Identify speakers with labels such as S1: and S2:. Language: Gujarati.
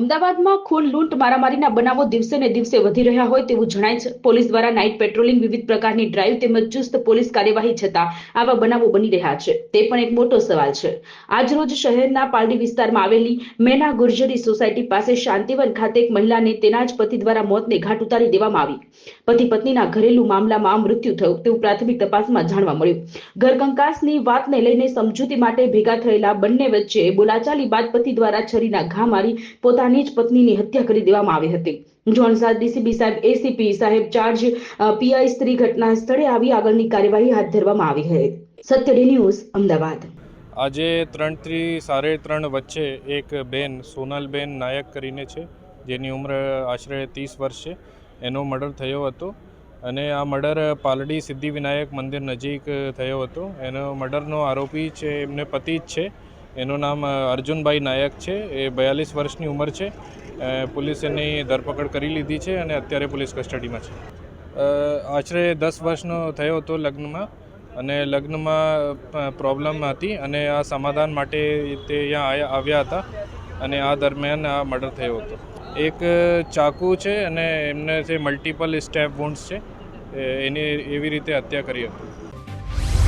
S1: અમદાવાદમાં ખૂન લૂંટ મારામારીના બનાવો દિવસે ને દિવસે વધી રહ્યા હોય તેવું જણાય છે. પોલીસ દ્વારા નાઇટ પેટ્રોલિંગ વિવિધ પ્રકારની ડ્રાઈવ તેમજ ચુસ્ત પોલીસ કાર્યવાહી છતાં આવા બનાવો બની રહ્યા છે. તે પણ એક મોટો સવાલ છે. આજરોજ શહેરના પાલડી વિસ્તારમાં આવેલી મેના ગુર્જરી સોસાયટી પાસે શાંતિવન ખાતે એક મહિલાને તેના જ પતિ દ્વારા મોતને ઘાટ ઉતારી દેવામાં આવી. પતિ પત્નીના ઘરેલુ મામલામાં મૃત્યુ થયું તેવું પ્રાથમિક તપાસમાં જાણવા મળ્યું. ઘરકંકાસની વાતને લઈને સમજૂતી માટે ભેગા થયેલા બંને વચ્ચે બોલાચાલી બાદ પતિ દ્વારા છરીના ઘા મારી પોતાની જ પત્નીની હત્યા કરી દેવામાં આવી હતી. જોનસાદ ડીસીબી સાહેબ, એસીપી સાહેબ, ચાર્જ પીઆઈ સ્ત્રી ઘટના સ્થળે આવી આગળની કાર્યવાહી હાથ ધરવામાં આવી હતી. સત્યડી ન્યૂઝ, અમદાવાદ.
S2: આજે ત્રણથી સાડે ત્રણ વચ્ચે એક બેન, સોનલબેન નાયક કરીને છે, જેની ઉંમર આશરે ત્રીસ વર્ષ છે, એનો મર્ડર થયો હતો. અને આ મર્ડર પાલડી સિદ્ધિવિનાયક મંદિર નજીક થયો હતો. એનો મર્ડરનો આરોપી છે, એમને પતિ જ છે. એનું નામ અર્જુનભાઈ નાયક છે. એ બયાલીસ વર્ષની ઉંમર છે. પોલીસ એની ધરપકડ કરી લીધી છે અને અત્યારે પોલીસ કસ્ટડીમાં છે. આશરે દસ વર્ષનો થયો હતો લગ્નમાં અને લગ્નમાં પ્રોબ્લેમ હતી અને આ સમાધાન માટે તે અહીંયા આવ્યા હતા અને આ દરમિયાન આ મર્ડર થયો હતો. એક ચાકુ છે અને એમને જે મલ્ટિપલ સ્ટેપ વુન્ડ્સ છે એની એવી રીતે હત્યા કરી હતી.